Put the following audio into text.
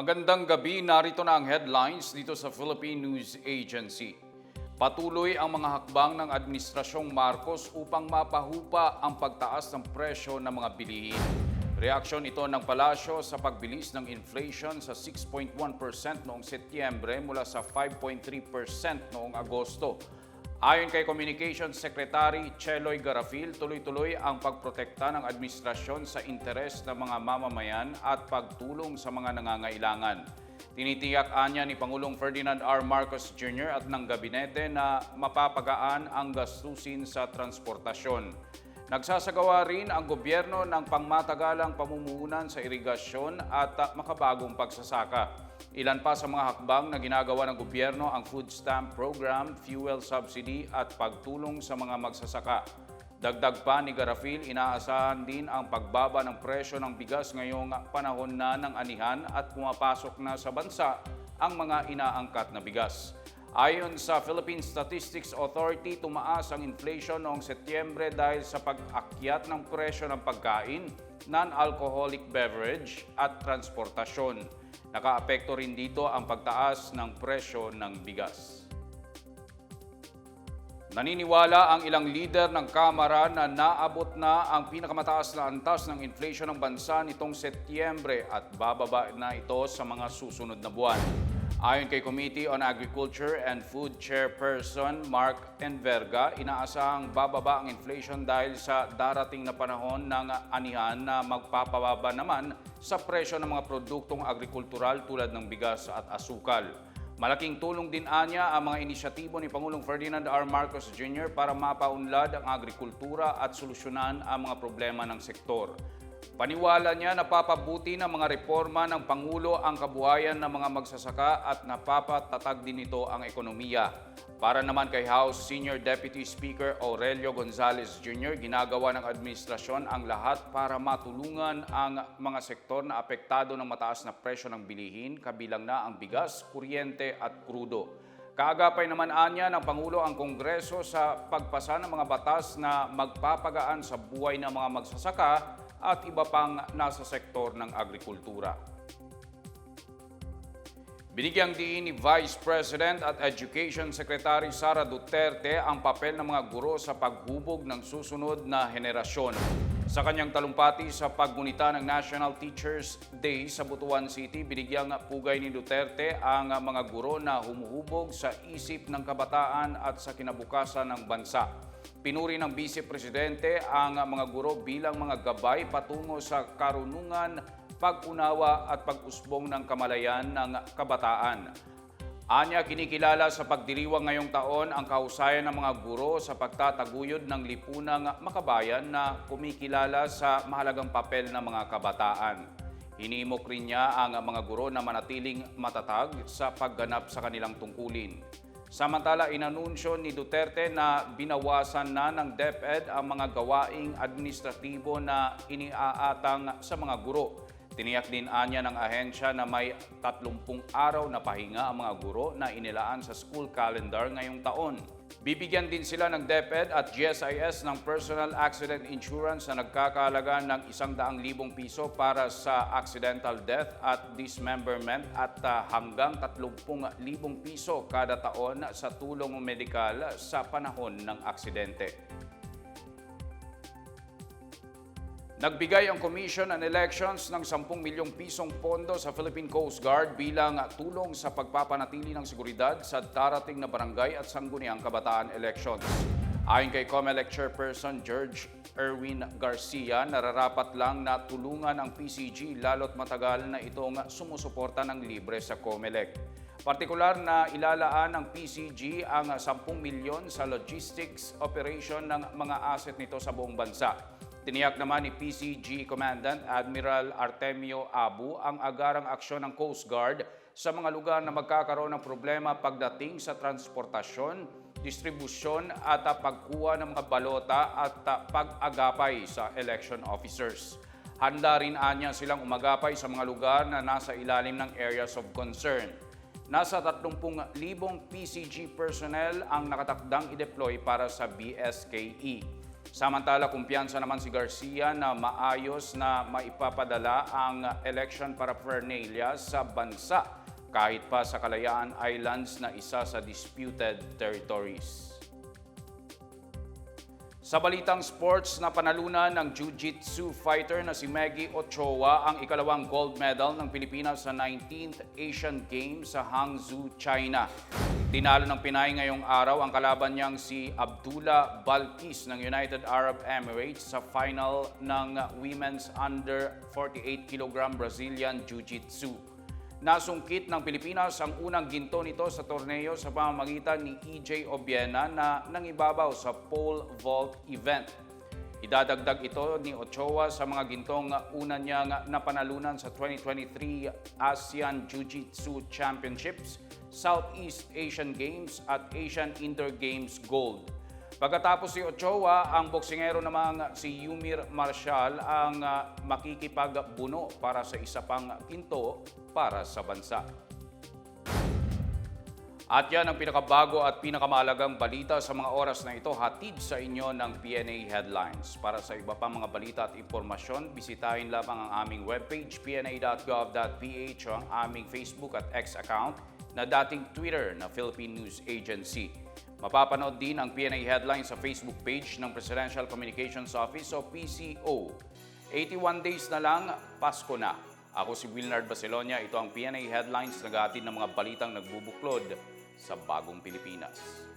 Magandang gabi, narito na ang headlines dito sa Philippine News Agency. Patuloy ang mga hakbang ng Administrasyong Marcos upang mapahupa ang pagtaas ng presyo ng mga bilihin. Reaksyon ito ng palasyo sa pagbilis ng inflation sa 6.1% noong Setyembre mula sa 5.3% noong Agosto. Ayon kay Communications Secretary Cheloy Garafil, tuloy-tuloy ang pagprotekta ng administrasyon sa interes ng mga mamamayan at pagtulong sa mga nangangailangan. Tinitiyak anya ni Pangulong Ferdinand R. Marcos Jr. at ng gabinete na mapapagaan ang gastusin sa transportasyon. Nagsasagawa rin ang gobyerno ng pangmatagalang pamumuhunan sa irigasyon at uh, makabagong pagsasaka. Ilan pa sa mga hakbang na ginagawa ng gobyerno ang food stamp program, fuel subsidy at pagtulong sa mga magsasaka. Dagdag pa ni Garafil, inaasahan din ang pagbaba ng presyo ng bigas ngayong panahon na ng anihan at pumapasok na sa bansa ang mga inaangkat na bigas. Ayon sa Philippine Statistics Authority, tumaas ang inflation noong Setyembre dahil sa pag-akyat ng presyo ng pagkain, non-alcoholic beverage at transportasyon. Nakaapekto rin dito ang pagtaas ng presyo ng bigas. Naniniwala ang ilang leader ng Kamara na naabot na ang pinakamataas na antas ng inflation ng bansa nitong Setyembre at bababa na ito sa mga susunod na buwan. Ayon kay Committee on Agriculture and Food Chairperson Mark Enverga, inaasahang bababa ang inflation dahil sa darating na panahon ng anihan na magpapababa naman sa presyo ng mga produktong agrikultural tulad ng bigas at asukal. Malaking tulong din anya ang mga inisyatibo ni Pangulong Ferdinand R. Marcos Jr. para mapaunlad ang agrikultura at solusyonan ang mga problema ng sektor. Paniwala niya na papabuti ng mga reforma ng Pangulo ang kabuhayan ng mga magsasaka at napapatatag din nito ang ekonomiya. Para naman kay House Senior Deputy Speaker Aurelio Gonzales Jr., ginagawa ng administrasyon ang lahat para matulungan ang mga sektor na apektado ng mataas na presyo ng bilihin, kabilang na ang bigas, kuryente at krudo. Kaagapay naman anya ng Pangulo ang Kongreso sa pagpasa ng mga batas na magpapagaan sa buhay ng mga magsasaka at iba pang nasa sektor ng agrikultura. Binigyang diin ni Vice President at Education Secretary Sara Duterte ang papel ng mga guro sa paghubog ng susunod na henerasyon. Sa kanyang talumpati sa paggunita ng National Teachers Day sa Butuan City, binigyang pugay ni Duterte ang mga guro na humuhubog sa isip ng kabataan at sa kinabukasan ng bansa. Pinuri ng Vice Presidente ang mga guro bilang mga gabay patungo sa karunungan, pag-unawa at pag-usbong ng kamalayan ng kabataan. Anya kinikilala sa pagdiriwang ngayong taon ang kahusayan ng mga guro sa pagtataguyod ng lipunang makabayan na kumikilala sa mahalagang papel ng mga kabataan. Hinimok rin niya ang mga guro na manatiling matatag sa pagganap sa kanilang tungkulin. Samantala, inanunsyo ni Duterte na binawasan na ng DepEd ang mga gawaing administratibo na iniaatang sa mga guro. Tiniyak din anya ng ahensya na may 30 araw na pahinga ang mga guro na inilaan sa school calendar ngayong taon. Bibigyan din sila ng DepEd at GSIS ng personal accident insurance na nagkakahalaga ng 100,000 piso para sa accidental death at dismemberment at uh, hanggang 30,000 piso kada taon sa tulong medikal sa panahon ng aksidente. Nagbigay ang Commission on Elections ng 10 milyong pisong pondo sa Philippine Coast Guard bilang tulong sa pagpapanatili ng seguridad sa darating na barangay at sangguniang kabataan elections. Ayon kay COMELEC Chairperson George Erwin Garcia, nararapat lang na tulungan ang PCG lalo't matagal na itong sumusuporta ng libre sa COMELEC. Partikular na ilalaan ng PCG ang 10 milyon sa logistics operation ng mga asset nito sa buong bansa. Tiniyak naman ni PCG Commandant Admiral Artemio Abu ang agarang aksyon ng Coast Guard sa mga lugar na magkakaroon ng problema pagdating sa transportasyon, distribusyon at pagkuha ng mga balota at pag-agapay sa election officers. Handa rin anya silang umagapay sa mga lugar na nasa ilalim ng areas of concern. Nasa 30,000 PCG personnel ang nakatakdang i-deploy para sa BSKE. Samantala, kumpiyansa naman si Garcia na maayos na maipapadala ang election paraphernalia sa bansa kahit pa sa Kalayaan Islands na isa sa disputed territories. Sa balitang sports, napanalunan ng Jiu-Jitsu fighter na si Maggie Ochoa ang ikalawang gold medal ng Pilipinas sa 19th Asian Games sa Hangzhou, China. Tinalo ng Pinay ngayong araw ang kalaban niyang si Abdullah Balkis ng United Arab Emirates sa final ng Women's Under 48 kg Brazilian Jiu-Jitsu. Nasungkit ng Pilipinas ang unang ginto nito sa torneo sa pamamagitan ni EJ Obiena na nangibabaw sa pole vault event. Idadagdag ito ni Ochoa sa mga gintong una niyang napanalunan sa 2023 ASEAN Jiu-Jitsu Championships, Southeast Asian Games at Asian Indoor Games Gold. Pagkatapos si Ochoa, ang boksingero namang si Yumir Marshall ang ah, makikipagbuno para sa isa pang pinto para sa bansa. At yan ang pinakabago at pinakamahalagang balita sa mga oras na ito hatid sa inyo ng PNA Headlines. Para sa iba pang mga balita at impormasyon, bisitahin lamang ang aming webpage pna.gov.ph o ang aming Facebook at X account na dating Twitter na Philippine News Agency. Mapapanood din ang PNA Headlines sa Facebook page ng Presidential Communications Office o PCO. 81 days na lang, Pasko na. Ako si Wilnard Baselonia. Ito ang PNA Headlines nag ng mga balitang nagbubuklod sa bagong Pilipinas.